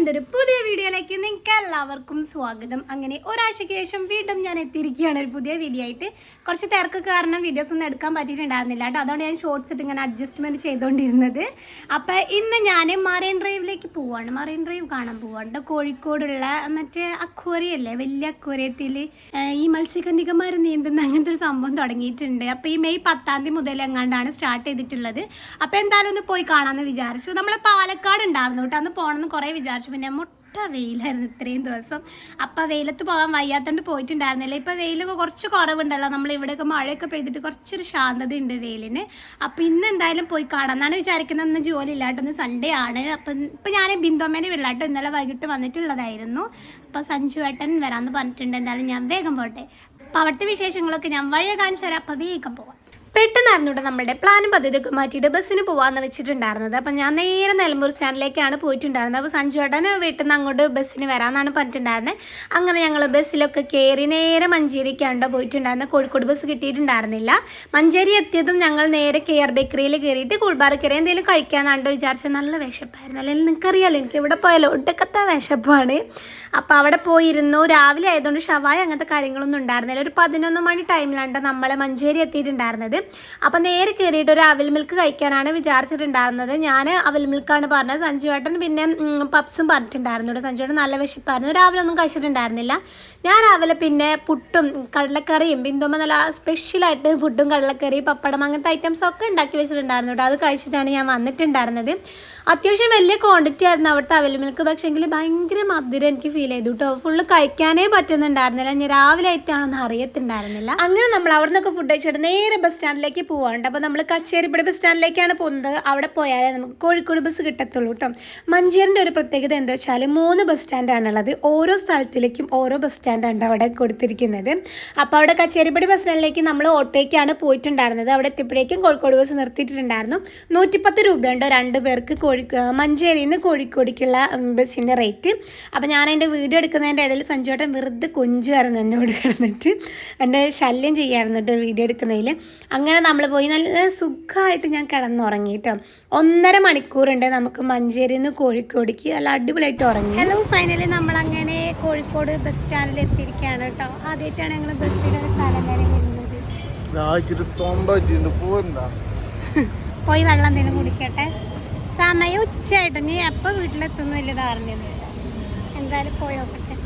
എന്റെ ഒരു പുതിയ വീഡിയോയിലേക്ക് നിങ്ങൾക്ക് എല്ലാവർക്കും സ്വാഗതം. അങ്ങനെ ഒരാഴ്ചയ്ക്ക് ശേഷം വീണ്ടും ഞാൻ എത്തിയിരിക്കുകയാണ് ഒരു പുതിയ വീഡിയോ ആയിട്ട്. കുറച്ച് തിരക്ക് കാരണം വീഡിയോസ് ഒന്നും എടുക്കാൻ പറ്റിയിട്ടുണ്ടായിരുന്നില്ല കേട്ടോ. അതുകൊണ്ട് ഞാൻ ഷോർട്സ് ഇട്ട് ഇങ്ങനെ അഡ്ജസ്റ്റ്മെന്റ് ചെയ്തുകൊണ്ടിരുന്നത് അപ്പോൾ ഇന്ന് ഞാൻ മറൈൻ ഡ്രൈവിലേക്ക് പോവാണ്. മറൈൻ ഡ്രൈവ് കാണാൻ പോവാണ്. കോഴിക്കോടുള്ള മറ്റേ അക്വേറിയം വലിയ അക്വേറിയത്തിൽ ഈ മത്സ്യകന്യകമാർ നീന്തുന്ന അങ്ങനത്തെ ഒരു സംഭവം തുടങ്ങിയിട്ടുണ്ട്. അപ്പോൾ ഈ മെയ് പത്താം തീയതി മുതൽ എങ്ങാണ്ടാണ് സ്റ്റാർട്ട് ചെയ്തിട്ടുള്ളത്. അപ്പോൾ എന്തായാലും ഒന്ന് പോയി കാണാമെന്ന് വിചാരിച്ചു. നമ്മൾ പാലക്കാട് ഉണ്ടായിരുന്നു കേട്ടോ. അന്ന് പോകണമെന്ന് കുറേ വിചാരിച്ചു. പിന്നെ മുട്ട വെയിലായിരുന്നു ഇത്രയും ദിവസം. അപ്പം വെയിലത്ത് പോകാൻ വയ്യാത്തോണ്ട് പോയിട്ടുണ്ടായിരുന്നില്ല. ഇപ്പം വെയിലൊക്കെ കുറച്ച് കുറവുണ്ടല്ലോ. നമ്മൾ ഇവിടെയൊക്കെ മഴയൊക്കെ പെയ്തിട്ട് കുറച്ചൊരു ശാന്തത ഉണ്ട് വെയിലിന്. അപ്പം ഇന്ന് എന്തായാലും പോയി കാണാം. എന്നാണ് വിചാരിക്കുന്നത് ഇന്ന് ജോലി ഇല്ലാട്ടോ ഇന്ന് സൺഡേ ആണ്. അപ്പം ഇപ്പം ഞാൻ ബിന്ദോമ്മേനെ വീട്ടിലാട്ടോ. ഇന്നലെ വൈകിട്ട് വന്നിട്ടുള്ളതായിരുന്നു. അപ്പം സഞ്ജു ഏട്ടൻ വരാമെന്ന് പറഞ്ഞിട്ടുണ്ട്. എന്തായാലും ഞാൻ വേഗം പോട്ടെ. അപ്പം അവിടുത്തെ വിശേഷങ്ങളൊക്കെ ഞാൻ വഴിയെ കാണിച്ചു തരാം. വേഗം പോവാം. പെട്ടെന്നായിരുന്നു കേട്ടോ നമ്മുടെ പ്ലാനും പദ്ധതിയൊക്കെ മാറ്റിയിട്ട് ബസ്സിന് പോകാമെന്ന് വെച്ചിട്ടുണ്ടായിരുന്നത്. അപ്പം ഞാൻ നേരെ നിലമ്പൂർ സ്റ്റാൻഡിലേക്കാണ് പോയിട്ടുണ്ടായിരുന്നത്. അപ്പോൾ സഞ്ജു ഏട്ടൻ വീട്ടിൽ നിന്ന് അങ്ങോട്ട് ബസ്സിന് വരാമെന്നാണ് പറഞ്ഞിട്ടുണ്ടായിരുന്നത് അങ്ങനെ ഞങ്ങൾ ബസ്സിലൊക്കെ കയറി നേരെ മഞ്ചേരിക്കാണ്ടോ പോയിട്ടുണ്ടായിരുന്നത് കോഴിക്കോട് ബസ് കിട്ടിയിട്ടുണ്ടായിരുന്നില്ല. മഞ്ചേരി എത്തിയതും ഞങ്ങൾ നേരെ കെയർ ബേക്കറിയിൽ കയറിയിട്ട് കൂൾബാർ കയറി എന്തെങ്കിലും കഴിക്കാനാണ്ടോ വിചാരിച്ചത്. നല്ല വിശപ്പായിരുന്നു. അല്ലെങ്കിൽ നിനക്കറിയാലോ എനിക്ക് ഇവിടെ പോയാലോ ഒട്ടക്കത്തെ വിശപ്പാണ്. അപ്പോൾ അവിടെ പോയിരുന്നു. രാവിലെ ആയതുകൊണ്ട് ഷവായ അങ്ങനത്തെ കാര്യങ്ങളൊന്നും ഉണ്ടായിരുന്നില്ല. ഒരു പതിനൊന്ന് മണി ടൈമിലാണ് നമ്മളെ മഞ്ചേരി എത്തിയിട്ടുണ്ടായിരുന്നത്. അപ്പം നേരെ കയറിയിട്ട് ഒരു അവിൽ മിൽക്ക് കഴിക്കാനാണ് വിചാരിച്ചിട്ടുണ്ടായിരുന്നത്. ഞാൻ അവിൽ മിൽക്കാണ് പറഞ്ഞത്. സഞ്ജുവേട്ടൻ പിന്നെ പപ്സും പറഞ്ഞിട്ടുണ്ടായിരുന്നു ഇവിടെ. സഞ്ജുവേട്ടൻ നല്ല വിശപ്പായിരുന്നു. രാവിലെ കഴിച്ചിട്ടുണ്ടായിരുന്നില്ല. ഞാൻ രാവിലെ പിന്നെ പുട്ടും കടലക്കറിയും ബിന്ദുമ്മ നല്ല സ്പെഷ്യലായിട്ട് പുട്ടും കടലക്കറി പപ്പടം അങ്ങനത്തെ ഐറ്റംസ് ഒക്കെ ഉണ്ടാക്കി വെച്ചിട്ടുണ്ടായിരുന്നു. കേട്ടോ അത് കഴിച്ചിട്ടാണ് ഞാൻ വന്നിട്ടുണ്ടായിരുന്നത്. അത്യാവശ്യം വലിയ ക്വാണ്ടിറ്റി ആയിരുന്നു അവിടുത്തെ അവൽ മിൽക്ക് പക്ഷേ എങ്കിൽ ഭയങ്കര മധുരം എനിക്ക് ഫീൽ ചെയ്തു കേട്ടോ ഫുള്ള് കഴിക്കാനേ പറ്റുന്നുണ്ടായിരുന്നില്ല. ഞാൻ രാവിലെ ആയിട്ടാണെന്ന് അറിയത്തുണ്ടായിരുന്നില്ല. അങ്ങനെ നമ്മൾ അവിടെ നിന്നൊക്കെ ഫുഡ് കഴിച്ചിട്ട് നേരെ ബസ് സ്റ്റാൻഡിലേക്ക് പോവാണ്ട് അപ്പോൾ നമ്മൾ കച്ചേരിപ്പടി ബസ് സ്റ്റാൻഡിലേക്കാണ് പോകുന്നത്. അവിടെ പോയാലേ നമുക്ക് കോഴിക്കോട് ബസ് കിട്ടത്തുള്ളൂ കേട്ടോ മഞ്ചേരിന്റെ ഒരു പ്രത്യേകത എന്താ വെച്ചാൽ മൂന്ന് ബസ് സ്റ്റാൻഡാണുള്ളത് ഓരോ സ്ഥലത്തിലേക്കും ഓരോ ബസ് സ്റ്റാൻഡാണ് അവിടെ കൊടുത്തിരിക്കുന്നത്. അപ്പോൾ അവിടെ കച്ചേരിപ്പടി ബസ് സ്റ്റാൻഡിലേക്ക് നമ്മൾ ഓട്ടോയ്ക്കാണ് പോയിട്ടുണ്ടായിരുന്നത്. അവിടെ എത്തിയപ്പോഴേക്കും കോഴിക്കോട് ബസ് നിർത്തിയിട്ടുണ്ടായിരുന്നു. നൂറ്റിപ്പത്ത് രൂപയുണ്ടോ രണ്ട് പേർക്ക് കോഴി മഞ്ചേരിയിൽ നിന്ന് കോഴിക്കോടേക്കുള്ള ബസ്സിന്റെ റേറ്റ്. അപ്പോൾ ഞാൻ എന്റെ വീഡിയോ എടുക്കുന്നതിന്റെ ഇടയിൽ സഞ്ജുവേട്ടൻ വെറുതെ കൊഞ്ചുമായിരുന്നു എന്നോട് കിടന്നിട്ട്. എന്റെ ശല്യം ചെയ്യായിരുന്നു കേട്ടോ വീഡിയോ എടുക്കുന്നതിൽ അങ്ങനെ നമ്മൾ പോയി നല്ല സുഖമായിട്ട് ഞാൻ കിടന്നുറങ്ങി കേട്ടോ ഒന്നര മണിക്കൂറുണ്ട് നമുക്ക് മഞ്ചേരിയിൽ നിന്ന് കോഴിക്കോടേക്ക് നല്ല അടിപൊളിയായിട്ട് ഉറങ്ങി. ഹലോ ഫൈനലി നമ്മൾ അങ്ങനെ കോഴിക്കോട് ബസ് സ്റ്റാൻഡിൽ എത്തിയിരിക്കുകയാണ് കേട്ടോ. ആദ്യമായിട്ടാണ് ഞങ്ങൾ ബസ്സിലൊരു സ്ഥലം വരെ പോയി വെള്ളം എന്തെങ്കിലും കുടിക്കട്ടെ. സമയം ഉച്ചയായിട്ട്. നീ എപ്പോൾ വീട്ടിലെത്തുന്നു വലിയ ധാരണയൊന്നുമില്ല എന്തായാലും പോയി നോക്കട്ടെ.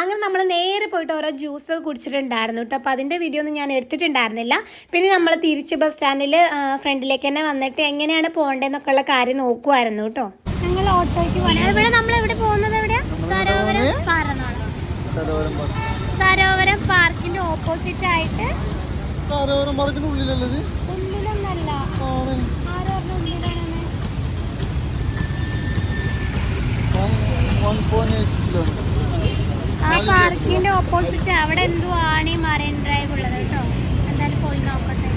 അങ്ങനെ നമ്മൾ നേരെ പോയിട്ട് ഓരോ ജ്യൂസ് കുടിച്ചിട്ടുണ്ടായിരുന്നു കേട്ടോ. അപ്പോൾ അതിന്റെ വീഡിയോ ഒന്നും ഞാൻ എടുത്തിട്ടുണ്ടായിരുന്നില്ല. പിന്നെ നമ്മൾ തിരിച്ച് ബസ് സ്റ്റാൻഡിൽ ഫ്രണ്ടിലേക്ക് തന്നെ വന്നിട്ട് എങ്ങനെയാണ് പോകേണ്ടതെന്നൊക്കെ ഉള്ള കാര്യം നോക്കുമായിരുന്നു കേട്ടോ. ഞങ്ങൾ ഓട്ടോയ്ക്ക് ഇവിടെ നമ്മൾ എവിടെ പോകുന്നത് എവിടെയാ? സരോവരം സരോവരം പാർക്ക്. പാർക്കിന്റെ ഓപ്പോസിറ്റ് ആയിട്ട്. സരോവരം പാർക്കിന്റെ ഉള്ളിലല്ലത് ആ പാർക്കിന്റെ ഓപ്പോസിറ്റ് അവിടെ എന്തോ ആണ് ഈ മറൈൻ ഡ്രൈവ് ഉള്ളത് കേട്ടോ. എന്തായാലും പോയി നോക്കട്ടെ.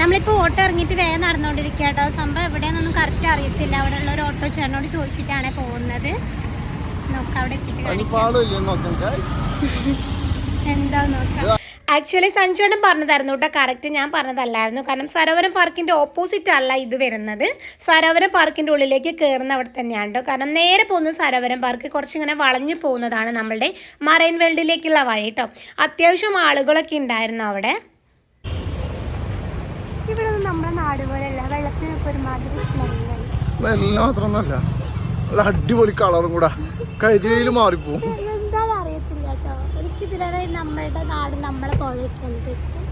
നമ്മളിപ്പോൾ ഓട്ടോ ഇറങ്ങിയിട്ട് വേഗം നടന്നുകൊണ്ടിരിക്കുക കേട്ടോ. സംഭവം എവിടെയാണെന്നൊന്നും കറക്റ്റ് അറിയത്തില്ല. അവിടെ ഉള്ള ഒരു ഓട്ടോ ചേട്ടനോട് ചോദിച്ചിട്ടാണ് പോകുന്നത്. നോക്കാം അവിടെ എത്തിയിട്ട് കാണിക്കാം. എന്താ നോക്കാം. ആക്ച്വലി സഞ്ജോടൻ പറഞ്ഞതായിരുന്നു കേട്ടോ. കറക്റ്റ് ഞാൻ പറഞ്ഞതല്ലായിരുന്നു. കാരണം സരോവരം പാർക്കിന്റെ ഓപ്പോസിറ്റ് അല്ല ഇത് വരുന്നത്. സരോവരം പാർക്കിന്റെ ഉള്ളിലേക്ക് കയറുന്ന അവിടെ തന്നെയാണ് കേട്ടോ. കാരണം നേരെ പോകുന്ന സരോവരം പാർക്ക് കുറച്ചിങ്ങനെ വളഞ്ഞു പോകുന്നതാണ് നമ്മളുടെ മറൈൻ വേൾഡിലേക്കുള്ള വഴി കേട്ടോ. അത്യാവശ്യം ആളുകളൊക്കെ ഉണ്ടായിരുന്നു അവിടെ. ഇവിടെ നമ്മുടെ നാട് പോലെയല്ല. വെള്ളത്തിനൊക്കെ ഒരുമാതിരി സ്മെല്ലാണ് സ്മെല്ല് മാത്രമൊന്നുമല്ല. നല്ല അടിപൊളി കളറും കൂടെ. കരുതിയിൽ മാറിപ്പോവും. കേട്ടോ എനിക്കിതിലേറെ നമ്മളുടെ നാട് നമ്മളെ പുഴയ്ക്കാണ് ഇഷ്ടം.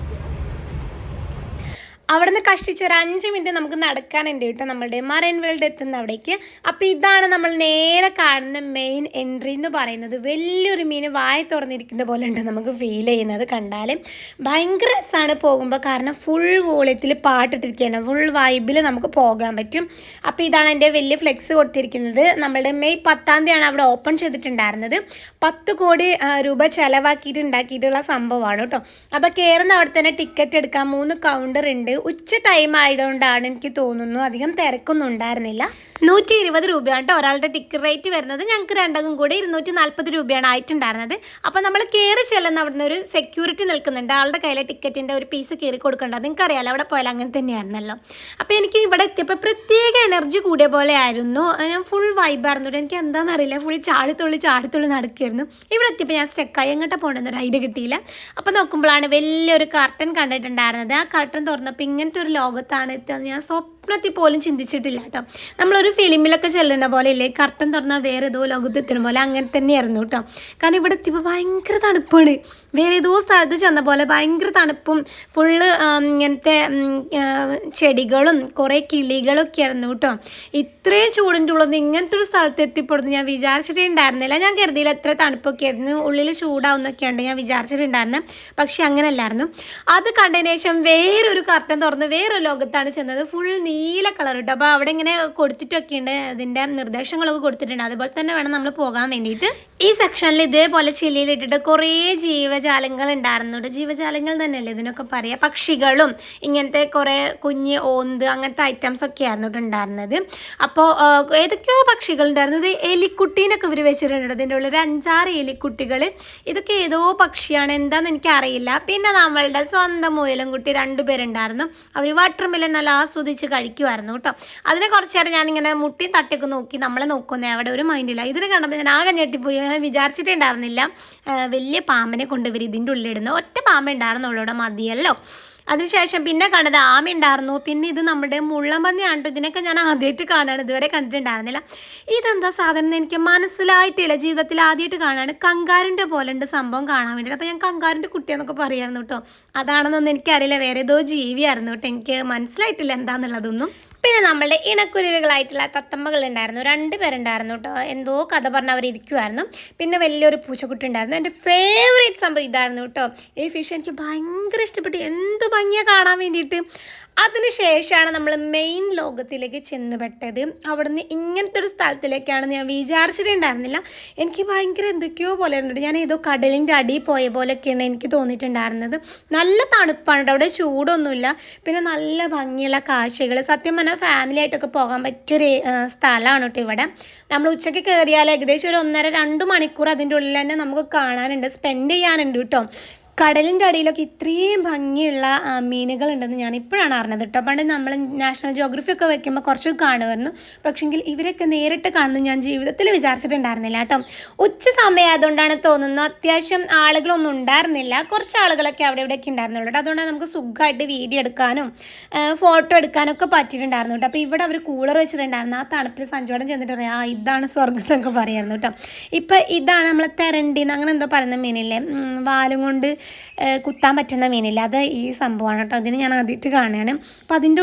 അവിടുന്ന് കഷ്ടിച്ച് ഒരു അഞ്ച് മിനിറ്റ് നമുക്ക് നടക്കാനുണ്ട് കേട്ടോ നമ്മളുടെ മറൈൻ വേൾഡ് എത്തുന്ന അവിടേക്ക്. അപ്പോൾ ഇതാണ് നമ്മൾ നേരെ കാണുന്ന മെയിൻ എൻട്രി എന്ന് പറയുന്നത്. വലിയൊരു മീൻ വായ തുറന്നിരിക്കുന്ന പോലെ ഉണ്ട് നമുക്ക് ഫീൽ ചെയ്യുന്നത് കണ്ടാൽ ഭയങ്കര രസമാണ് പോകുമ്പോൾ കാരണം ഫുൾ വോളിയത്തിൽ പാട്ടിട്ടിരിക്കുകയാണ്. ഫുൾ വൈബിൽ നമുക്ക് പോകാൻ പറ്റും. അപ്പോൾ ഇതാണ് എന്റെ വലിയ ഫ്ലെക്സ് കൊടുത്തിരിക്കുന്നത്. നമ്മളുടെ മെയ് പത്താം തീയതിയാണ് അവിടെ ഓപ്പൺ ചെയ്തിട്ടുണ്ടായിരുന്നത്. പത്ത് കോടി രൂപ ചിലവാക്കിയിട്ട് ഉണ്ടാക്കിയിട്ടുള്ള സംഭവമാണ് കേട്ടോ. അപ്പോൾ കയറുന്ന അവിടെ തന്നെ ടിക്കറ്റ് എടുക്കാൻ മൂന്ന് കൗണ്ടർ ഉണ്ട്. ഉച്ച ടൈം ആയതുകൊണ്ടാണ് എനിക്ക് തോന്നുന്നു അധികം തിരക്കൊന്നും ഉണ്ടായിരുന്നില്ല. നൂറ്റി ഇരുപത് രൂപയാണ് കേട്ടോ ഒരാളുടെ ടിക്കറ്റ് റേറ്റ് വരുന്നത്. ഞങ്ങൾക്ക് രണ്ടകം കൂടി ഇരുന്നൂറ്റി നാൽപ്പത് രൂപയാണ് ആയിട്ടുണ്ടായിരുന്നത്. അപ്പോൾ നമ്മൾ കയറി ചെല്ലുന്ന അവിടുന്ന് ഒരു സെക്യൂരിറ്റി നിൽക്കുന്നുണ്ട്. ആളുടെ കയ്യിലെ ടിക്കറ്റിന്റെ ഒരു പീസ് കയറി കൊടുക്കേണ്ടത് നിങ്ങൾക്ക് അറിയാലോ അവിടെ പോയാൽ അങ്ങനെ തന്നെയായിരുന്നല്ലോ. അപ്പോൾ എനിക്ക് ഇവിടെ എത്തിയപ്പോൾ പ്രത്യേക എനർജി കൂടിയ പോലെ ആയിരുന്നു. ഞാൻ ഫുൾ വൈബായിരുന്നു. എനിക്ക് എന്താണെന്ന് അറിയില്ല. ഫുൾ ചാടിത്തുള്ളി ചാടിത്തുള്ളി നടക്കുകയായിരുന്നു ഇവിടെ എത്തിയപ്പോൾ ഞാൻ സ്റ്റെക്കായി എങ്ങോട്ടാണ് പോകേണ്ടത് ഐഡിയ കിട്ടിയില്ല. അപ്പോൾ നോക്കുമ്പോഴാണ് വലിയൊരു കർട്ടൻ കണ്ടിട്ടുണ്ടായിരുന്നത്. ആ കർട്ടൻ തുറന്നപ്പോൾ ഇങ്ങനത്തെ ഒരു ലോകത്താണ് എത്തുക ഞാൻ സ്വപ്നത്തിൽ പോലും ചിന്തിച്ചിട്ടില്ല കേട്ടോ. നമ്മളൊരു ഫിലിമിലൊക്കെ ചെല്ലുന്ന പോലെ ഇല്ലേ കർട്ടൻ തുറന്നാൽ വേറെ ഏതോ ലോകത്തെത്തുന്ന പോലെ അങ്ങനെ തന്നെയായിരുന്നു കേട്ടോ. കാരണം ഇവിടെ എത്തിയപ്പോൾ ഭയങ്കര തണുപ്പാണ്. വേറെ ഏതോ സ്ഥലത്ത് ചെന്ന പോലെ ഭയങ്കര തണുപ്പും ഫുള്ള് ഇങ്ങനത്തെ ചെടികളും കുറേ കിളികളൊക്കെ ആയിരുന്നു കേട്ടോ. ഇത്രയും ചൂടിന്റെ ഉള്ളത് ഇങ്ങനത്തെ ഒരു സ്ഥലത്ത് എത്തിപ്പെടുന്നു ഞാൻ വിചാരിച്ചിട്ടേ ഉണ്ടായിരുന്നില്ല ഞാൻ കരുതിയില്ല എത്ര തണുപ്പൊക്കെ ആയിരുന്നു ഉള്ളിൽ ചൂടാവുന്നൊക്കെയുണ്ട് ഞാൻ വിചാരിച്ചിട്ടുണ്ടായിരുന്നു. പക്ഷെ അങ്ങനെയല്ലായിരുന്നു അത് കണ്ടതിന് ശേഷം വേറൊരു കർട്ടൻ തുറന്ന് വേറൊരു ലോകത്താണ് ചെന്നത്. ഫുൾ നീല കളർ കേട്ടോ അപ്പോൾ അവിടെ ഇങ്ങനെ കൊടുത്തിട്ടൊക്കെ ഉണ്ട് അതിന്റെ നിർദ്ദേശങ്ങളൊക്കെ കൊടുത്തിട്ടുണ്ട്. അതുപോലെ തന്നെ വേണം നമ്മൾ പോകാൻ വേണ്ടിയിട്ട്. ഈ സെക്ഷനിൽ ഇതേപോലെ ചില്ലിയിലിട്ടിട്ട് കുറേ ജീവജാലങ്ങൾ ഉണ്ടായിരുന്നു. കേട്ടോ ജീവജാലങ്ങൾ തന്നെയല്ലേ ഇതിനൊക്കെ പറയുക? പക്ഷികളും ഇങ്ങനത്തെ കുറേ കുഞ്ഞ് ഓന്ത് അങ്ങനത്തെ ഐറ്റംസ് ഒക്കെ ആയിരുന്നു ഉണ്ടായിരുന്നത്. അപ്പോൾ ഏതൊക്കെയോ പക്ഷികൾ ഉണ്ടായിരുന്നു. ഇത് എലിക്കുട്ടീനൊക്കെ ഇവർ വെച്ചിട്ടുണ്ട് ഇതിന്റെ ഉള്ളിൽ ഒരു അഞ്ചാറ് എലിക്കുട്ടികൾ ഇതൊക്കെ ഏതോ പക്ഷിയാണ് എന്താണെന്ന് എനിക്കറിയില്ല. പിന്നെ നമ്മളുടെ സ്വന്തം മുയലും കുട്ടി രണ്ടുപേരുണ്ടായിരുന്നു. അവർ വാട്ടർ മെലൻ നല്ല ആസ്വദിച്ച് കഴിക്കുമായിരുന്നു കേട്ടോ. അതിനെ കുറച്ച് നേരം ഞാനിങ്ങനെ മുട്ടിയും തട്ടിയൊക്കെ നോക്കി നമ്മളെ നോക്കുന്നേ അവിടെ ഒരു മൈൻഡില്ല ഇതിനെ കണ്ടപ്പോൾ ഞാൻ ആകെ ഞെട്ടിപ്പോയി. ഞാൻ വിചാരിച്ചിട്ടേ ഉണ്ടായിരുന്നില്ല വലിയ പാമ്പിനെ കൊണ്ടുവരും ഇതിന്റെ ഉള്ളിലിടുന്നു ഒറ്റ പാമ്പ് ഉണ്ടായിരുന്നുള്ളൂ മതിയല്ലോ. അതിനുശേഷം പിന്നെ കണ്ടത് ആമ ഉണ്ടായിരുന്നു. പിന്നെ ഇത് നമ്മുടെ മുള്ളമ്പന്നിയാണ്. ഇതിനൊക്കെ ഞാൻ ആദ്യമായിട്ട് കാണാണ്. ഇതുവരെ കണ്ടിട്ടുണ്ടായിരുന്നില്ല. ഇതെന്താ സാധനം എനിക്ക് മനസ്സിലായിട്ടില്ല. ജീവിതത്തിൽ ആദ്യമായിട്ട് കാണാണ്. കങ്കാരിന്റെ പോലെ ഉണ്ട് സംഭവം കാണാൻ വേണ്ടിയിട്ട് അപ്പോൾ ഞാൻ കങ്കാരിന്റെ കുട്ടിയെന്നൊക്കെ പറയായിരുന്നു കേട്ടോ അതാണെന്നൊന്നും എനിക്കറിയില്ല. വേറെ ഏതോ ജീവിയായിരുന്നു കേട്ടോ എനിക്ക് മനസ്സിലായിട്ടില്ല എന്താണെന്നുള്ളതൊന്നും പിന്നെ നമ്മളുടെ ഇണക്കുരുവികളായിട്ടുള്ള തത്തമ്മകൾ ഉണ്ടായിരുന്നു രണ്ട് പേരുണ്ടായിരുന്നു കേട്ടോ എന്തോ കഥ പറഞ്ഞ് അവർ ഇരിക്കുമായിരുന്നു പിന്നെ വലിയൊരു പൂച്ചക്കുട്ടി ഉണ്ടായിരുന്നു. എന്റെ ഫേവറേറ്റ് സംഭവം ഇതായിരുന്നു കേട്ടോ ഈ ഫിഷ് എനിക്ക് ഭയങ്കര ഇഷ്ടപ്പെട്ടു. എന്ത് ഭംഗിയാണ് കാണാൻ വേണ്ടിയിട്ട്. അതിനുശേഷമാണ് നമ്മൾ മെയിൻ ലോകത്തിലേക്ക് ചെന്നുപെട്ടത്. അവിടുന്ന് ഇങ്ങനത്തെ ഒരു സ്ഥലത്തിലേക്കാണ് ഞാൻ വിചാരിച്ചിട്ടുണ്ടായിരുന്നില്ല. എനിക്ക് ഭയങ്കര എന്തൊക്കെയോ പോലെ ഉണ്ട് ഞാൻ ഏതോ കടലിന്റെ അടിയിൽ പോയ പോലെയൊക്കെയാണ് എനിക്ക് തോന്നിയിട്ടുണ്ടായിരുന്നത്. നല്ല തണുപ്പാണ് അവിടെ ചൂടൊന്നുമില്ല. പിന്നെ നല്ല ഭംഗിയുള്ള കാഴ്ചകൾ. സത്യം പറഞ്ഞാൽ ഫാമിലി ആയിട്ടൊക്കെ പോകാൻ പറ്റിയൊരു സ്ഥലമാണ് കേട്ടോ ഇവിടെ. നമ്മൾ ഉച്ചയ്ക്ക് കയറിയാൽ ഏകദേശം ഒരു ഒന്നര രണ്ട് മണിക്കൂർ അതിന്റെ ഉള്ളിൽ തന്നെ നമുക്ക് കാണാനുണ്ട്. സ്പെൻഡ് ചെയ്യാനുണ്ട് കേട്ടോ. കടലിന്റെ അടിയിലൊക്കെ ഇത്രയും ഭംഗിയുള്ള മീനുകൾ ഉണ്ടെന്ന് ഞാൻ ഇപ്പോഴാണ് അറിഞ്ഞത് കേട്ടോ. പണ്ട് നമ്മൾ നാഷണൽ ജോഗ്രഫി ഒക്കെ വെക്കുമ്പോൾ കുറച്ച് കാണുമായിരുന്നു. പക്ഷെങ്കിൽ ഇവരൊക്കെ നേരിട്ട് കാണുന്നു ഞാൻ ജീവിതത്തിൽ വിചാരിച്ചിട്ടുണ്ടായിരുന്നില്ല കേട്ടോ. ഉച്ച സമയമായതുകൊണ്ടാണ് തോന്നുന്നു അത്യാവശ്യം ആളുകളൊന്നും ഉണ്ടായിരുന്നില്ല. കുറച്ച് ആളുകളൊക്കെ അവിടെ ഇവിടെയൊക്കെ ഉണ്ടായിരുന്നുള്ളൂ കേട്ടോ. അതുകൊണ്ട് നമുക്ക് സുഖമായിട്ട് വീഡിയോ എടുക്കാനും ഫോട്ടോ എടുക്കാനും ഒക്കെ പറ്റിയിട്ടുണ്ടായിരുന്നു കേട്ടോ. അപ്പോൾ ഇവിടെ അവർ കൂളർ വെച്ചിട്ടുണ്ടായിരുന്നു. ആ തണുപ്പിൽ സഞ്ചോടം ചെന്നിട്ട് പറയാം ആ ഇതാണ് സ്വർഗം എന്നൊക്കെ പറയായിരുന്നു കേട്ടോ. ഇപ്പം ഇതാണ് നമ്മൾ തെരണ്ടിന്ന് അങ്ങനെ എന്തോ പറയുന്ന മീനില്ലേ? വാലും കൊണ്ട് കുത്താൻ പറ്റുന്ന മീനില്ല. അത് ഈ സംഭവമാണ് കേട്ടോ. അതിന് ഞാൻ ആദ്യമായിട്ട് കാണുകയാണ്. അപ്പം അതിന്റെ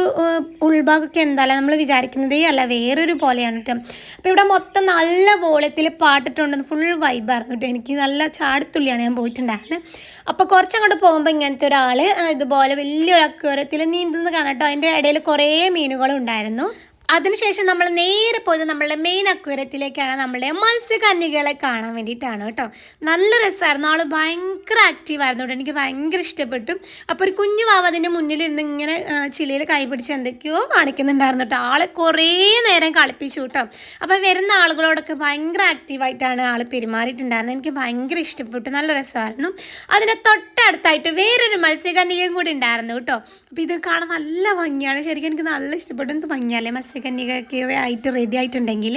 ഉൾഭാഗമൊക്കെ എന്തായാലും നമ്മൾ വിചാരിക്കുന്നതേ അല്ല വേറൊരു പോലെയാണ് കേട്ടോ അപ്പോൾ ഇവിടെ മൊത്തം നല്ല വോളത്തിൽ പാട്ടിട്ടുണ്ടെന്ന് ഫുൾ വൈബായിരുന്നു കേട്ടോ എനിക്ക് നല്ല ചാടിത്തുള്ളിയാണ് ഞാൻ പോയിട്ടുണ്ടായിരുന്നത് അപ്പോൾ കുറച്ചങ്ങോട്ട് പോകുമ്പോൾ ഇങ്ങനത്തെ ഒരാൾ ഇതുപോലെ വലിയൊരു അക്വരത്തിൽ നീന്തുന്നത് കാണാം കേട്ടോ അതിന്റെ ഇടയിൽ കുറേ മീനുകളുണ്ടായിരുന്നു അതിനുശേഷം നമ്മൾ നേരെ പോയത് നമ്മളുടെ മെയിൻ അക്വരത്തിലേക്കാണ് നമ്മളുടെ മത്സ്യകന്നികളെ കാണാൻ വേണ്ടിയിട്ടാണ് കേട്ടോ. നല്ല രസമായിരുന്നു. ആൾ ഭയങ്കര ആക്റ്റീവ് ആയിരുന്നു കേട്ടോ. എനിക്ക് ഭയങ്കര ഇഷ്ടപ്പെട്ടു. അപ്പോൾ ഒരു കുഞ്ഞു വാവ അതിന്റെ മുന്നിൽ ഇരുന്ന് ഇങ്ങനെ ചില്ലയിൽ കൈപിടിച്ച് എന്തൊക്കെയോ കാണിക്കുന്നുണ്ടായിരുന്നു കേട്ടോ. ആളെ കുറേ നേരം കളിപ്പിച്ചു കേട്ടോ. അപ്പോൾ വരുന്ന ആളുകളോടൊക്കെ ഭയങ്കര ആക്റ്റീവായിട്ടാണ് ആൾ പെരുമാറിയിട്ടുണ്ടായിരുന്നത്. എനിക്ക് ഭയങ്കര ഇഷ്ടപ്പെട്ടു. നല്ല രസമായിരുന്നു. അതിന്റെ തൊട്ടടുത്തായിട്ട് വേറൊരു മത്സ്യകന്യകയും കൂടി ഉണ്ടായിരുന്നു കേട്ടോ. അപ്പോൾ ഇത് കാണാൻ നല്ല ഭംഗിയാണ്. ശരിക്കും എനിക്ക് നല്ല ഇഷ്ടപ്പെട്ടു. എന്ത് ഭംഗിയല്ലേ മത്സ്യകന്യകയൊക്കെ ആയിട്ട് റെഡി ആയിട്ടുണ്ടെങ്കിൽ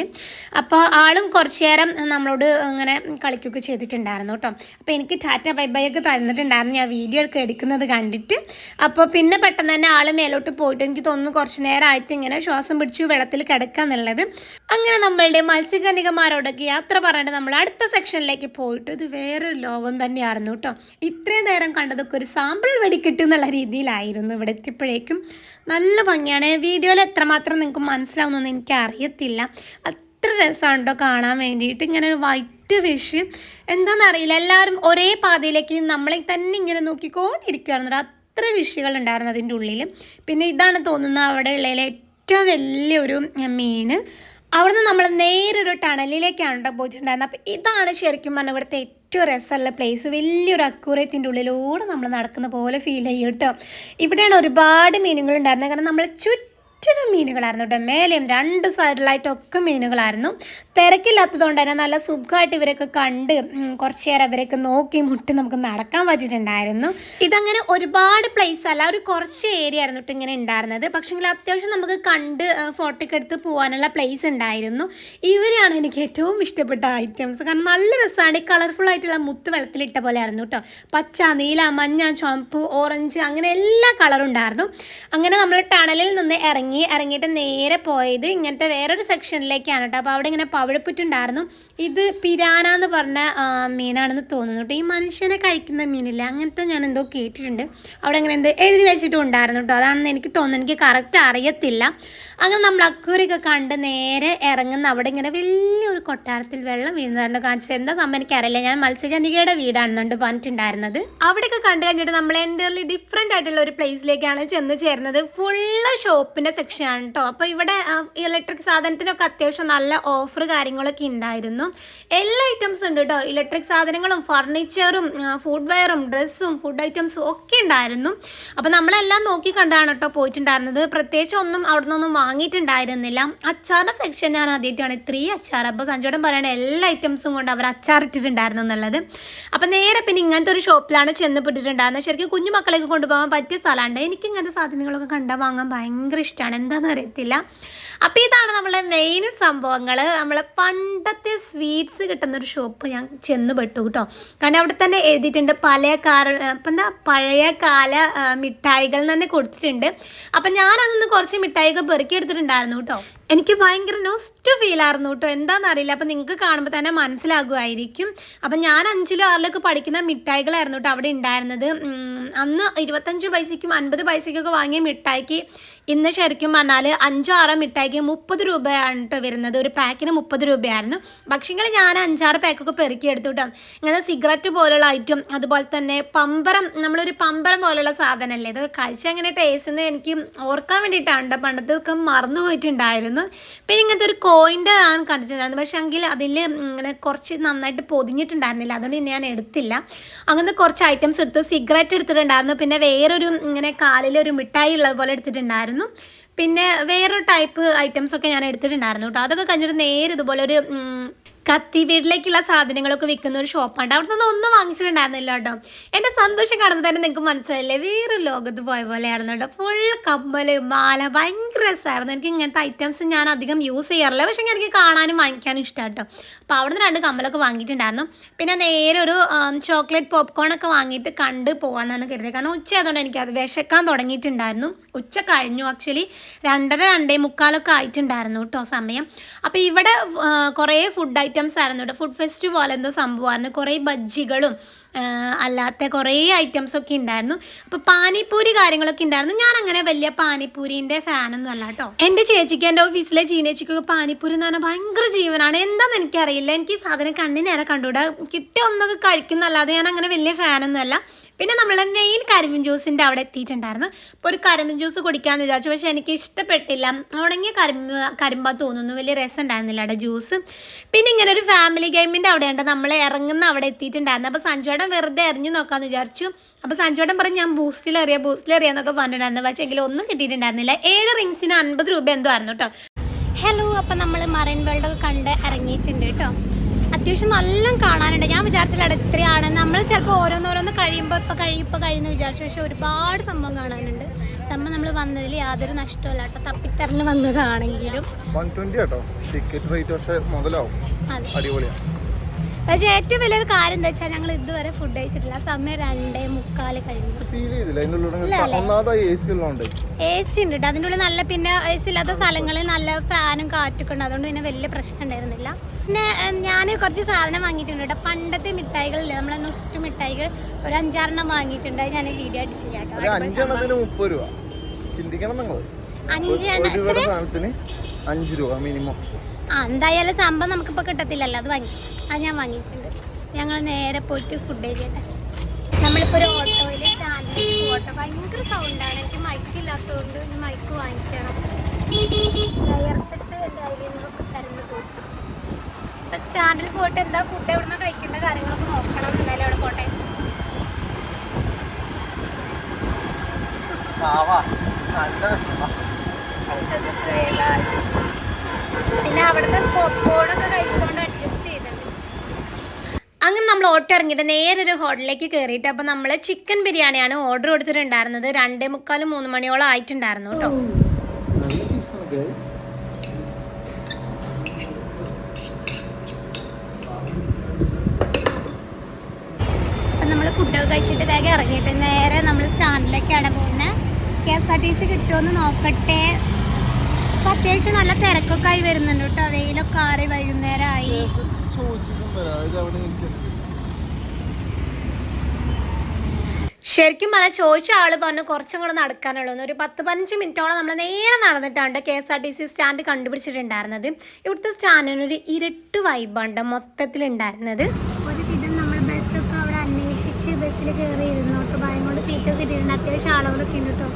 അപ്പോൾ ആളും കുറച്ച് നേരം നമ്മളോട് ഇങ്ങനെ കളിക്കുകയൊക്കെ ചെയ്തിട്ടുണ്ടായിരുന്നു കേട്ടോ. അപ്പോൾ എനിക്ക് ടാറ്റ ബൈ ബൈ ഒക്കെ തന്നിട്ടുണ്ടായിരുന്നു. ഞാൻ വീഡിയോ ഒക്കെ എടുക്കുന്നത് കണ്ടിട്ട്. അപ്പോൾ പിന്നെ പെട്ടെന്ന് തന്നെ ആൾ മേലോട്ട് പോയിട്ട് എനിക്ക് തോന്നുന്നു കുറച്ച് നേരമായിട്ട് ഇങ്ങനെ ശ്വാസം പിടിച്ചു വെള്ളത്തിൽ കിടക്കുക എന്നുള്ളത്. അങ്ങനെ നമ്മളുടെ മത്സ്യകന്യകമാരോടൊക്കെ യാത്ര പറഞ്ഞിട്ട് നമ്മൾ അടുത്ത സെക്ഷനിലേക്ക് പോയിട്ട് ഇത് വേറൊരു ലോകം തന്നെയായിരുന്നു കേട്ടോ. ഇത്രയും നേരം കണ്ടതൊക്കെ ഒരു സാമ്പിൾ വെടിക്കെട്ട് എന്നുള്ള രീതിയിലായിരുന്നു ഇവിടെ എത്തിയപ്പോഴേക്കും. നല്ല ഭംഗിയാണ്. വീഡിയോയിൽ എത്രമാത്രം നിങ്ങൾക്ക് മനസ്സിലാവുന്നൊന്നും എനിക്ക് അറിയത്തില്ല അത്ര രസമാണ് കേട്ടോ കാണാൻ വേണ്ടിയിട്ട്. ഇങ്ങനെ ഒരു വൈറ്റ് ഫിഷ് എന്താണെന്നറിയില്ല എല്ലാവരും ഒരേ പാതയിലേക്ക് നമ്മളെ തന്നെ ഇങ്ങനെ നോക്കിക്കൊണ്ടിരിക്കുവായിരുന്നു. അത്ര ഫിഷുകൾ ഉണ്ടായിരുന്നു അതിന്റെ ഉള്ളിൽ പിന്നെ ഇതാണ് തോന്നുന്നത് അവിടെ ഉള്ളതിലെ ഏറ്റവും വലിയൊരു മീൻ. അവിടുന്ന് നമ്മൾ നേരൊരു ടണലിലേക്കാണ് കേട്ടോ പോയിട്ടുണ്ടായിരുന്നത് അപ്പോൾ ഇതാണ് ശരിക്കും പറഞ്ഞാൽ ഇവിടുത്തെ ഏറ്റവും രസമുള്ള പ്ലേസ് വലിയൊരു അക്കൂറയത്തിന്റെ ഉള്ളിലൂടെ നമ്മൾ നടക്കുന്ന പോലെ ഫീൽ ചെയ്യും കേട്ടോ ഇവിടെയാണ് ഒരുപാട് മീനുകൾ ഉണ്ടായിരുന്നത് കാരണം നമ്മൾ ചുറ്റും ചുറ്റിനും മീനുകളായിരുന്നു കേട്ടോ. മേലെയും രണ്ട് സൈഡിലായിട്ടൊക്കെ മീനുകളായിരുന്നു. തിരക്കില്ലാത്തതുകൊണ്ട് തന്നെ നല്ല സുഖമായിട്ട് ഇവരൊക്കെ കണ്ട് കുറച്ച് നേരം ഇവരൊക്കെ നോക്കി മുട്ടി നമുക്ക് നടക്കാൻ പറ്റിയിട്ടുണ്ടായിരുന്നു ഇതങ്ങനെ ഒരുപാട് പ്ലേസ് അല്ല ഒരു കുറച്ച് ഏരിയ ആയിരുന്നു കേട്ടോ ഇങ്ങനെ ഉണ്ടായിരുന്നത്. പക്ഷേങ്കിൽ അത്യാവശ്യം നമുക്ക് കണ്ട് ഫോട്ടോ എടുത്ത് പോകാനുള്ള പ്ലേസ് ഉണ്ടായിരുന്നു. ഇവരെയാണ് എനിക്ക് ഏറ്റവും ഇഷ്ടപ്പെട്ട ഐറ്റംസ് കാരണം നല്ല രസമാണ്. ഈ കളർഫുൾ ആയിട്ടുള്ള മുത്ത് വെള്ളത്തിലിട്ട പോലെ ആയിരുന്നു കേട്ടോ. പച്ച നീല മഞ്ഞ ചുവപ്പ് ഓറഞ്ച് അങ്ങനെ എല്ലാ കളറും ഉണ്ടായിരുന്നു. അങ്ങനെ നമ്മൾ ടണലിൽ നിന്ന് ഇറങ്ങി ഇറങ്ങിയിട്ട് നേരെ പോയത് ഇങ്ങനത്തെ വേറൊരു സെക്ഷനിലേക്കാണ് കേട്ടോ. അപ്പോൾ അവിടെ ഇങ്ങനെ പവിഴപ്പുറ്റുണ്ടായിരുന്നു. ഇത് പിരാന എന്ന് പറഞ്ഞ മീനാണെന്ന് തോന്നുന്നു കേട്ടോ. ഈ മനുഷ്യനെ കഴിക്കുന്ന മീനില്ല അങ്ങനത്തെ ഞാൻ എന്തോ കേട്ടിട്ടുണ്ട്. അവിടെ ഇങ്ങനെ എന്ത് എഴുതി വെച്ചിട്ടും ഉണ്ടായിരുന്നു കേട്ടോ. അതാണെന്ന് എനിക്ക് തോന്നുന്നു. എനിക്ക് കറക്റ്റ് അറിയത്തില്ല. അങ്ങനെ നമ്മൾ അക്കൂരിയൊക്കെ കണ്ട് നേരെ ഇറങ്ങുന്ന അവിടെ ഇങ്ങനെ വലിയൊരു കൊട്ടാരത്തിൽ വെള്ളം വീഴുന്നതായിരുന്നു. കാണിച്ചത് എന്താ സംഭവം എനിക്കറിയില്ല. ഞാൻ മത്സ്യകന്യകയുടെ വീടാണെന്നുണ്ട് പറഞ്ഞിട്ടുണ്ടായിരുന്നത്. അവിടെയൊക്കെ കണ്ടു കഴിഞ്ഞിട്ട് നമ്മൾ എന്റെ ഡിഫറെന്റ് ആയിട്ടുള്ള ഒരു പ്ലേസിലേക്കാണ് ചെന്ന് ചേർന്നത് ഫുള്ള് ഷോപ്പിന്റെ സെക്ഷനാണ് കേട്ടോ അപ്പോൾ ഇവിടെ ഇലക്ട്രിക് സാധനത്തിനൊക്കെ അത്യാവശ്യം നല്ല ഓഫർ കാര്യങ്ങളൊക്കെ ഉണ്ടായിരുന്നു എല്ലാ ഐറ്റംസും ഉണ്ട് കേട്ടോ ഇലക്ട്രിക് സാധനങ്ങളും ഫർണിച്ചറും ഫുഡ് വെയറും ഡ്രസ്സും ഫുഡ് ഐറ്റംസും ഒക്കെ ഉണ്ടായിരുന്നു അപ്പോൾ നമ്മളെല്ലാം നോക്കി കണ്ടാണ് കേട്ടോ പോയിട്ടുണ്ടായിരുന്നത്. പ്രത്യേകിച്ച് ഒന്നും അവിടെ നിന്നൊന്നും വാങ്ങിയിട്ടുണ്ടായിരുന്നില്ല. അച്ചാറിന്റെ സെക്ഷൻ ഞാൻ ആദ്യമായിട്ടാണ് ഇത്രയും അച്ചാർ അപ്പോൾ സഞ്ജയോടൻ പറയണ എല്ലാ ഐറ്റംസും കൊണ്ട് അവർ അച്ചാർ ഇട്ടിട്ടുണ്ടായിരുന്നു എന്നുള്ളത്. അപ്പോൾ നേരെ പിന്നെ ഇങ്ങനത്തെ ഒരു ഷോപ്പിലാണ് ചെന്നപ്പെട്ടിട്ടുണ്ടായിരുന്നത്. ശരിക്കും കുഞ്ഞു മക്കളെയൊക്കെ കൊണ്ടുപോകാൻ പറ്റിയ സ്ഥലമുണ്ട് എനിക്ക് ഇങ്ങനത്തെ സാധനങ്ങളൊക്കെ കണ്ടാൽ വാങ്ങാൻ ഭയങ്കര ഇഷ്ടമാണ് എന്താണെന്ന് അറിയത്തില്ല അപ്പോൾ ഇതാണ് നമ്മളെ മെയിൻ സംഭവങ്ങൾ. നമ്മളെ പണ്ടത്തെ സ്വീറ്റ്സ് കിട്ടുന്ന ഒരു ഷോപ്പ് ഞാൻ ചെന്ന് പെട്ടു കേട്ടോ. കാരണം അവിടെ തന്നെ എഴുതിയിട്ടുണ്ട് പല കാല അപ്പം എന്താ പഴയ കാല മിഠായികൾ തന്നെ കൊടുത്തിട്ടുണ്ട്. അപ്പം ഞാനതൊന്ന് കുറച്ച് മിഠായികൾ പെറുക്കി എടുത്തിട്ടുണ്ടായിരുന്നു കേട്ടോ. എനിക്ക് ഭയങ്കര നോസ്റ്റ് ഫീൽ ആയിരുന്നു കേട്ടോ. എന്താണെന്ന് അറിയില്ല. അപ്പം നിങ്ങൾക്ക് കാണുമ്പോൾ തന്നെ മനസ്സിലാകുമായിരിക്കും. അപ്പം ഞാൻ അഞ്ചിലോ ആറിലൊക്കെ പഠിക്കുന്ന മിഠായികളായിരുന്നു കേട്ടോ അവിടെ ഉണ്ടായിരുന്നത്. അന്ന് ഇരുപത്തഞ്ച് പൈസയ്ക്കും അൻപത് പൈസയ്ക്കൊക്കെ വാങ്ങിയ മിഠായിക്ക് ഇന്ന് ശരിക്കും പറഞ്ഞാൽ അഞ്ചോ ആറോ മിഠായിക്ക് മുപ്പത് രൂപയാണ് കേട്ടോ വരുന്നത്. ഒരു പാക്കിന് മുപ്പത് രൂപയായിരുന്നു. പക്ഷേങ്കിൽ ഞാൻ അഞ്ചാറ് പാക്കൊക്കെ പെറുക്കി എടുത്തു കേട്ടോ. ഇങ്ങനെ സിഗരറ്റ് പോലുള്ള ഐറ്റം അതുപോലെ തന്നെ പമ്പരം നമ്മളൊരു പമ്പരം പോലുള്ള സാധനമല്ലേ ഇത് കഴിച്ചങ്ങനെ ടേസ്റ്റ് എനിക്ക് ഓർക്കാൻ വേണ്ടിയിട്ടാണ് കേട്ടോ. പണ്ടത്തൊക്കെ മറന്നു പോയിട്ടുണ്ടായിരുന്നു പിന്നെ ഇങ്ങനത്തെ ഒരു കോയിന്റെ ഞാൻ കണ്ടിട്ടുണ്ടായിരുന്നു. പക്ഷേ എങ്കിൽ അതിൽ ഇങ്ങനെ കുറച്ച് നന്നായിട്ട് പൊതിഞ്ഞിട്ടുണ്ടായിരുന്നില്ല. അതുകൊണ്ട് ഞാൻ എടുത്തില്ല. അങ്ങനത്തെ കുറച്ച് ഐറ്റംസ് എടുത്തു. സിഗരറ്റ് എടുത്തിട്ടുണ്ടായിരുന്നു. പിന്നെ വേറൊരു ഇങ്ങനെ കാലിലൊരു മിഠായി ഉള്ളത് പോലെ എടുത്തിട്ടുണ്ടായിരുന്നു. പിന്നെ വേറൊരു ടൈപ്പ് ഐറ്റംസ് ഒക്കെ ഞാൻ എടുത്തിട്ടുണ്ടായിരുന്നു കേട്ടോ. അതൊക്കെ കഴിഞ്ഞിട്ട് നേരെ ഇതുപോലെ ഒരു ഉം, കത്തി വീട്ടിലേക്കുള്ള സാധനങ്ങളൊക്കെ വിൽക്കുന്ന ഒരു ഷോപ്പാണ്. അവിടെ നിന്ന് ഒന്നും വാങ്ങിച്ചിട്ടുണ്ടായിരുന്നില്ല കേട്ടോ. എന്റെ സന്തോഷം കാണുമ്പോൾ തന്നെ നിങ്ങൾക്ക് മനസ്സിലായില്ലേ? വേറെ ലോകത്ത് പോയ പോലെയായിരുന്നു കേട്ടോ. ഫുൾ കമ്മൽ മാല ഭയങ്കര രസമായിരുന്നു. എനിക്ക് ഇങ്ങനത്തെ ഐറ്റംസ് ഞാൻ അധികം യൂസ് ചെയ്യാറില്ല. പക്ഷേ എനിക്ക് കാണാനും വാങ്ങിക്കാനും ഇഷ്ടമാണ് കേട്ടോ. അപ്പോൾ അവിടെ നിന്ന് രണ്ട് കമ്മലൊക്കെ വാങ്ങിയിട്ടുണ്ടായിരുന്നു. പിന്നെ നേരെ ഒരു ചോക്ലേറ്റ് പോപ്കോൺ ഒക്കെ വാങ്ങിയിട്ട് കണ്ട് പോകാമെന്നാണ് കരുതിയത്. കാരണം ഉച്ച ആയതുകൊണ്ട് അത് വിശക്കാൻ തുടങ്ങിയിട്ടുണ്ടായിരുന്നു. ഉച്ച കഴിഞ്ഞു. ആക്ച്വലി രണ്ടര രണ്ടേ മുക്കാലൊക്കെ ആയിട്ടുണ്ടായിരുന്നു കേട്ടോ സമയം. അപ്പോൾ ഇവിടെ കുറേ ഫുഡ് ഐറ്റംസ് ആയിരുന്നു. ഫുഡ് ഫെസ്റ്റ് പോലെ എന്തോ സംഭവമായിരുന്നു. കുറേ ബജ്ജികളും അല്ലാത്ത കുറേ ഐറ്റംസ് ഒക്കെ ഉണ്ടായിരുന്നു. അപ്പോൾ പാനിപ്പൂരി കാര്യങ്ങളൊക്കെ ഉണ്ടായിരുന്നു. ഞാൻ അങ്ങനെ വലിയ പാനിപ്പൂരിന്റെ ഫാനൊന്നും അല്ല കേട്ടോ. എന്റെ ചേച്ചിക്ക് എന്റെ ഓഫീസിലെ ചീനേച്ചിക്കൊക്കെ പാനിപ്പൂരി എന്ന് പറഞ്ഞാൽ ഭയങ്കര ജീവനാണ്. എന്താണെന്ന് എനിക്കറിയില്ല. എനിക്ക് സാധനം കണ്ണിനേറെ നേരെ കണ്ടുകൂടാ കിട്ടിയ ഒന്നൊക്കെ കഴിക്കുന്നല്ലാതെ ഞാൻ അങ്ങനെ വലിയ ഫാനൊന്നും അല്ല. പിന്നെ നമ്മൾ മെയിൻ കരിമ്പിൻ ജ്യൂസിന്റെ അവിടെ എത്തിയിട്ടുണ്ടായിരുന്നു. അപ്പോൾ ഒരു കരിമ്പിൻ ജ്യൂസ് കുടിക്കാമെന്ന് വിചാരിച്ചു. പക്ഷേ എനിക്ക് ഇഷ്ടപ്പെട്ടില്ല. ഉണങ്ങിയ കരിമ്പ് കരിമ്പാ തോന്നുന്നു. വലിയ രസം ഉണ്ടായിരുന്നില്ല അവിടെ ജ്യൂസ് പിന്നെ ഇങ്ങനെ ഒരു ഫാമിലി ഗെയിമിന്റെ അവിടെയുണ്ട്. നമ്മൾ ഇറങ്ങുന്ന അവിടെ എത്തിയിട്ടുണ്ടായിരുന്നു. അപ്പോൾ സഞ്ജോടൻ വെറുതെ എറിഞ്ഞു നോക്കാമെന്ന് വിചാരിച്ചു. അപ്പോൾ സഞ്ജോടൻ പറഞ്ഞ് ഞാൻ ബൂസ്റ്റിൽ എറിയാം ബൂസ്റ്റിൽ എറിയാന്നൊക്കെ പറഞ്ഞിട്ടുണ്ടായിരുന്നു. പക്ഷേ എങ്കിലും ഒന്നും കിട്ടിയിട്ടുണ്ടായിരുന്നില്ല. ഏഴ് റിങ്സിന് അൻപത് രൂപ എന്തോ ആയിരുന്നു കേട്ടോ. ഹലോ അപ്പം നമ്മൾ മറൈൻ വേൾഡൊക്കെ കണ്ട് ഇറങ്ങിയിട്ടുണ്ട് കേട്ടോ. അത്യാവശ്യം നല്ല കാണാനുണ്ട്. ഞാൻ വിചാരിച്ചില്ല അവിടെ ഇത്രയാണ് നമ്മൾ ചിലപ്പോൾ ഓരോന്നോരോന്ന് കഴിയുമ്പോൾ ഇപ്പം കഴിയും ഇപ്പോൾ കഴിയുമെന്ന് വിചാരിച്ചു. പക്ഷേ ഒരുപാട് സംഭവം കാണാനുണ്ട്. സംഭവം നമ്മൾ വന്നതിൽ യാതൊരു നഷ്ടമില്ല കേട്ടോ തപ്പിത്തറിന് വന്നതാണെങ്കിലും. പക്ഷെ ഏറ്റവും വലിയൊരു കാര്യം എന്താ വെച്ചാൽ ഞങ്ങൾ ഇതുവരെ ഫുഡ് കഴിച്ചിട്ടില്ല. സമയം രണ്ടേ മുക്കാൽ കഴിഞ്ഞു. എ സി ഉണ്ട് കേട്ടോ അതിന്റെ ഉള്ളിൽ നല്ല പിന്നെ എ സി ഇല്ലാത്ത സ്ഥലങ്ങളിൽ നല്ല ഫാനും കാറ്റൊക്കെ ഉണ്ട്. അതുകൊണ്ട് പിന്നെ വലിയ പ്രശ്നം ഉണ്ടായിരുന്നില്ല. പിന്നെ ഞാൻ കുറച്ച് സാധനം വാങ്ങിയിട്ടുണ്ട് കേട്ടോ. പണ്ടത്തെ മിഠായികളില്ലേ നമ്മളെ നുസ്റ്റ് മിഠായികൾ ഒരു അഞ്ചാറെണ്ണം വാങ്ങിയിട്ടുണ്ട്. ഞാൻ വീഡിയോ ആയിട്ട് സാധനത്തിന് അഞ്ച് രൂപ മിനിമം ആ എന്തായാലും സംഭവം നമുക്കിപ്പോൾ കിട്ടത്തില്ലല്ലോ. അത് വാങ്ങി അത് ഞാൻ വാങ്ങിയിട്ടുണ്ട്. ഞങ്ങൾ നേരെ പോയിട്ട് ഫുഡ് കഴിക്കട്ടെ. നമ്മളിപ്പോൾ ഒരു ഓട്ടോയിൽ സ്റ്റാൻഡിലേക്ക് ഓട്ടോ ഭയങ്കര സൗണ്ടാണ് എനിക്ക് മൈക്ക് ഇല്ലാത്തതുകൊണ്ട് മൈക്ക് വാങ്ങിക്കണം. വിയർത്തിട്ട് എന്റെ കയ്യിൽ നിന്നൊക്കെ തരുന്നു പോയി അപ്പം സ്റ്റാൻഡിൽ പോയിട്ട് എന്താ ഫുഡ് എവിടെ നിന്ന് കഴിക്കേണ്ട കാര്യങ്ങളൊക്കെ നോക്കണം. എന്തായാലും അവിടെ പോട്ടെ. പിന്നെ അവിടുന്ന് പോപ്പോണൊക്കെ കഴിച്ചുകൊണ്ട് അഡ്ജസ്റ്റ് ചെയ്തിട്ടുണ്ട്. അങ്ങനെ നമ്മൾ ഓട്ടോ ഇറങ്ങിയിട്ട് നേരെ ഒരു ഹോട്ടലിലേക്ക് കയറിയിട്ട് അപ്പോൾ നമ്മൾ ചിക്കൻ ബിരിയാണിയാണ് ഓർഡർ കൊടുത്തിട്ടുണ്ടായിരുന്നത്. രണ്ടേ മുക്കാലും മൂന്ന് മണിയോളം ആയിട്ടുണ്ടായിരുന്നു കേട്ടോ നല്ല പീസാണ് ഗൈസ് അപ്പം നമ്മൾ ഫുഡൊക്കെ കഴിച്ചിട്ട് വേഗം ഇറങ്ങിയിട്ട് നേരെ നമ്മൾ സ്റ്റാൻഡിലേക്കാണ് പോകുന്നത് K S R T C കിട്ടുമെന്ന് നോക്കട്ടെ. അപ്പോൾ അത്യാവശ്യം നല്ല തിരക്കൊക്കെ ആയി വരുന്നുണ്ട് കേട്ടോ. വെയിലൊക്കെ ആറി വൈകുന്നേരമായി ശരിക്കും പറഞ്ഞാൽ ചോദിച്ച ആൾ പറഞ്ഞു കുറച്ചും കൂടെ നടക്കാനുള്ളൂ ഒരു പത്ത് പതിനഞ്ച് മിനിറ്റോളം നമ്മൾ നേരെ നടന്നിട്ടാണ് K S R T C stand കണ്ടുപിടിച്ചിട്ടുണ്ടായിരുന്നത്. ഇവിടുത്തെ സ്റ്റാൻഡിനൊരു ഇരുട്ട് വൈബാണ് മൊത്തത്തിലുണ്ടായിരുന്നത് ഒരു വിധം നമ്മൾ ബസ്സൊക്കെ അവിടെ അന്വേഷിച്ച് ബസ്സിൽ കയറി ഇരുന്നോട്ട് ഭയം കൊണ്ട് സീറ്റൊക്കെ ഇട്ടിരുന്നു. അത്യാവശ്യം ആളുകളൊക്കെ ഉണ്ട് കേട്ടോ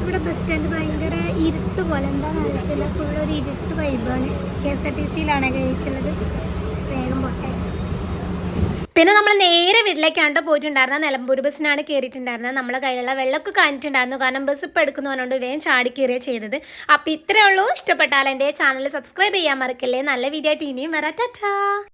ഇവിടെ ബസ് സ്റ്റാൻഡ് ഭയങ്കര ഇരുട്ട് പോലെ. എന്താണെന്ന് അറിയത്തില്ല. ഫുൾ ഒരു ഇരുട്ട് വൈബാണ് കെ എസ് ആർ ടി സിയിലാണ് കയറിയിട്ടുള്ളത് വേഗം പോട്ടെ. പിന്നെ നമ്മൾ നേരെ വീട്ടിലേക്കാണ് ട്ടോ പോയിട്ടുണ്ടായിരുന്നത്. നിലമ്പൂർ ബസ്സിനാണ് കയറിയിട്ടുണ്ടായിരുന്നത് നമ്മളെ കയ്യിലുള്ള വെള്ളമൊക്കെ കാണിച്ചിട്ടുണ്ടായിരുന്നു. കാരണം ബസ് ഇപ്പോൾ എടുക്കുന്നു പറഞ്ഞുകൊണ്ട് വേഗം ചാടി കയറിയ ചെയ്തത്. അപ്പോൾ ഇത്രയേ ഉള്ളൂ. ഇഷ്ടപ്പെട്ടാൽ എന്റെ ചാനൽ സബ്സ്ക്രൈബ് ചെയ്യാൻ മറക്കല്ലേ. നല്ല വീഡിയോ ആയിട്ട് ഇനിയും വരാം. ടാറ്റാ.